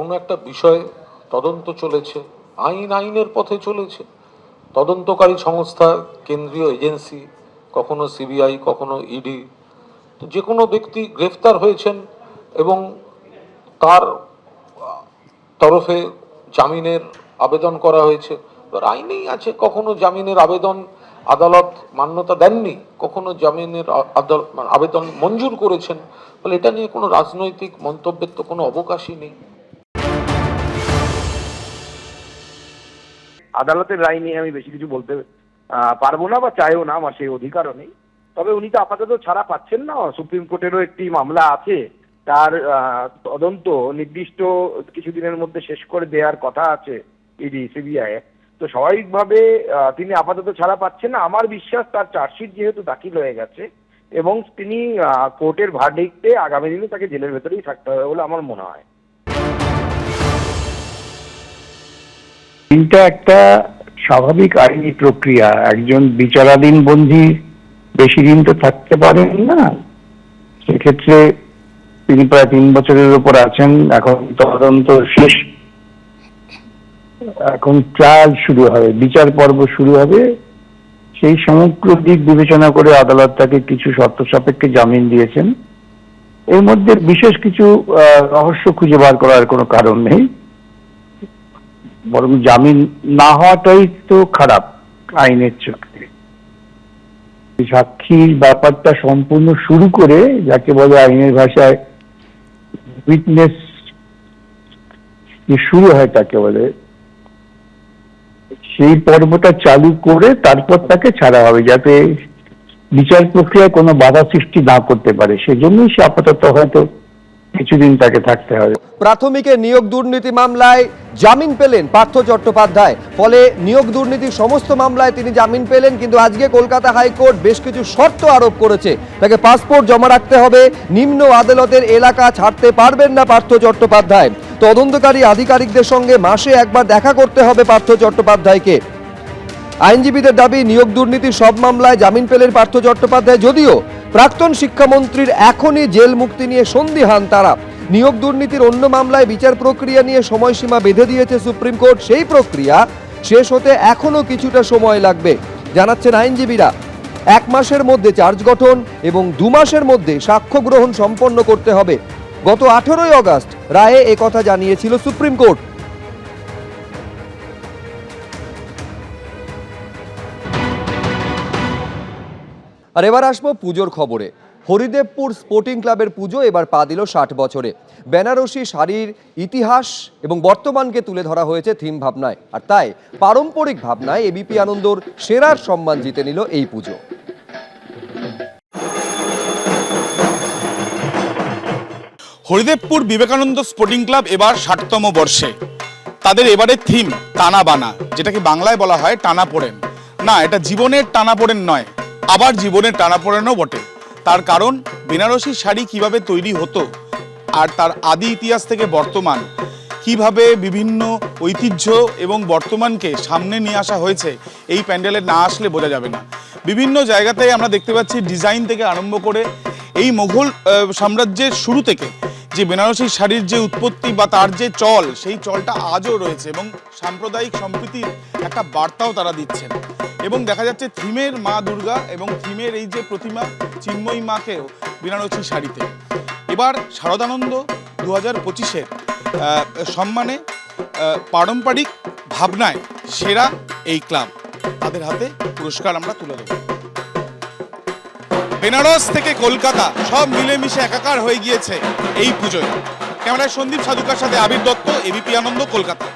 কোনো একটা বিষয়ে তদন্ত চলেছে, আইন আইনের পথে চলেছে। তদন্তকারী সংস্থা, কেন্দ্রীয় এজেন্সি, কখনো সিবিআই, কখনো ইডি তো যে কোনো ব্যক্তি গ্রেফতার হয়েছেন এবং তার তরফে জামিনের আবেদন করা হয়েছে। এবার আইনেই আছে, কখনো জামিনের আবেদন আদালত মান্যতা দেননি, কখনো জামিনের মানে আবেদন মঞ্জুর করেছেন। ফলে এটা নিয়ে কোনো রাজনৈতিক মন্তব্যের তো কোনো অবকাশই নেই। আদালতের রায় নিয়ে আমি বেশি কিছু বলতে পারব না বা চাইও না, আমার সেই অধিকারও নেই। তবে উনি তো আপাতত ছাড়া পাচ্ছেন না, সুপ্রিম কোর্টেরও একটি মামলা আছে। তার তদন্ত নির্দিষ্ট কিছুদিনের মধ্যে শেষ করে দেওয়ার কথা আছে ইডি সিবিআই তো স্বাভাবিকভাবে তিনি আপাতত ছাড়া পাচ্ছেন না। আমার বিশ্বাস তার চার্জশিট যেহেতু দাখিল হয়ে গেছে এবং তিনি কোর্টের ভার্ডিক্টে আগামী দিনে তাকে জেলের ভেতরেই থাকতে হবে বলে আমার মনে হয়। এটা একটা স্বাভাবিক আইনি প্রক্রিয়া। একজন বিচারাধীন বন্দী বেশি দিন তো থাকতে পারেন না। সেক্ষেত্রে তিনি প্রায় তিন বছরের উপর আছেন। এখন তদন্ত শেষ। এখন ট্রায়াল শুরু হবে, বিচার পর্ব শুরু হবে। সেই সমগ্র দিক বিবেচনা করে আদালত তাকে কিছু শর্ত সাপেক্ষে জামিন দিয়েছেন। এর মধ্যে বিশেষ কিছু রহস্য খুঁজে বার করার কোনো কারণ নেই। বরং জামিন না হওয়াটাই তো খারাপ আইনের চোখে সাক্ষীর ব্যাপারটা সম্পূর্ণ শুরু করে যাকে বলে আইনের ভাষায় উইটনেস শুরু হয় তাকে বলে, সেই পর্বটা চালু করে তারপর তাকে ছাড়া হবে যাতে বিচার প্রক্রিয়ায় কোনো বাধা সৃষ্টি না করতে পারে। সেজন্যই সে আপাতত হয়তো কিছুদিন তাকে থাকতে হবে প্রাথমিকের নিয়োগ দুর্নীতি মামলায় জামিন পেলেন পার্থ চট্টোপাধ্যায়। ফলে নিয়োগ দুর্নীতির সমস্ত মামলায় তিনি জামিন পেলেন, কিন্তু আজকে কলকাতা হাইকোর্ট বেশ কিছু শর্ত আরোপ করেছে। তাকে পাসপোর্ট জমা রাখতে হবে, নিম্ন আদালতের এলাকা ছাড়তে পারবেন না পার্থ চট্টোপাধ্যায়। তদন্তকারী আধিকারিকদের সঙ্গে মাসে একবার দেখা করতে হবে পার্থ চট্টোপাধ্যায়কে। আইনজীবীদের দাবি, নিয়োগ দুর্নীতির সব মামলায় জামিন পেলেন পার্থ চট্টোপাধ্যায়, যদিও প্রাক্তন শিক্ষামন্ত্রীর এখনই জেল মুক্তি নিয়ে সন্দিহান তারা। নিয়োগ দুর্নীতির অন্য মামলায় বিচার প্রক্রিয়া নিয়ে সময়সীমা বেঁধে দিয়েছে সুপ্রিম কোর্ট। সেই প্রক্রিয়া শেষ হতে এখনও কিছুটা সময় লাগবে, জানাচ্ছেন আইনজীবীরা। এক মাসের মধ্যে চার্জ গঠন এবং দু মাসের মধ্যে সাক্ষ্য গ্রহণ সম্পন্ন করতে হবে। গত আঠেরোই অগাস্ট রায়ে একথা জানিয়েছিল সুপ্রিম কোর্ট। আর এবার আসব পুজোর খবরে। হরিদেবপুর স্পোর্টিং ক্লাবের পুজো এবার পা দিল ষাট বছরে। বেনারসি শাড়ির ইতিহাস এবং বর্তমানকে তুলে ধরা হয়েছে থিম ভাবনায়। আর তাই পারম্পরিক ভাবনায় এবিপি আনন্দর সেরার সম্মান জিতে নিল এই পুজো। হরিদেবপুর বিবেকানন্দ স্পোর্টিং ক্লাব এবার ষাটতম বর্ষে। তাদের এবারের থিম টানা বানা, যেটাকে বাংলায় বলা হয় টানা পড়েন না, এটা জীবনের টানা পড়েন নয় আবার জীবনের টানা পড়েনও বটে। তার কারণ, বেনারসি শাড়ি কীভাবে তৈরি হতো আর তার আদি ইতিহাস থেকে বর্তমান, কীভাবে বিভিন্ন ঐতিহ্য এবং বর্তমানকে সামনে নিয়ে আসা হয়েছে, এই প্যান্ডেলে না আসলে বোঝা যাবে না। বিভিন্ন জায়গাতে আমরা দেখতে পাচ্ছি ডিজাইন থেকে আরম্ভ করে এই মোঘল সাম্রাজ্যের শুরু থেকে যে বেনারসি শাড়ির যে উৎপত্তি বা তার যে চল, সেই চলটা আজও রয়েছে এবং সাম্প্রদায়িক সম্প্রীতির একটা বার্তাও তারা দিচ্ছেন। এবং দেখা যাচ্ছে থিমের মা দুর্গা এবং থিমের এই যে প্রতিমা চিন্ময়ী মাকেও বেনারসি শাড়িতে। এবার শারদানন্দ দু হাজার পঁচিশের সম্মানে পারম্পরিক ভাবনায় সেরা এই ক্লাব। তাদের হাতে পুরস্কার আমরা তুলে দেবো। বেনারস থেকে কলকাতা সব মিলেমিশে একাকার হয়ে গিয়েছে এই পুজোয়। ক্যামেরায় সন্দীপ সাধুকার সাথে আবির দত্ত এবিপি আনন্দ, কলকাতা।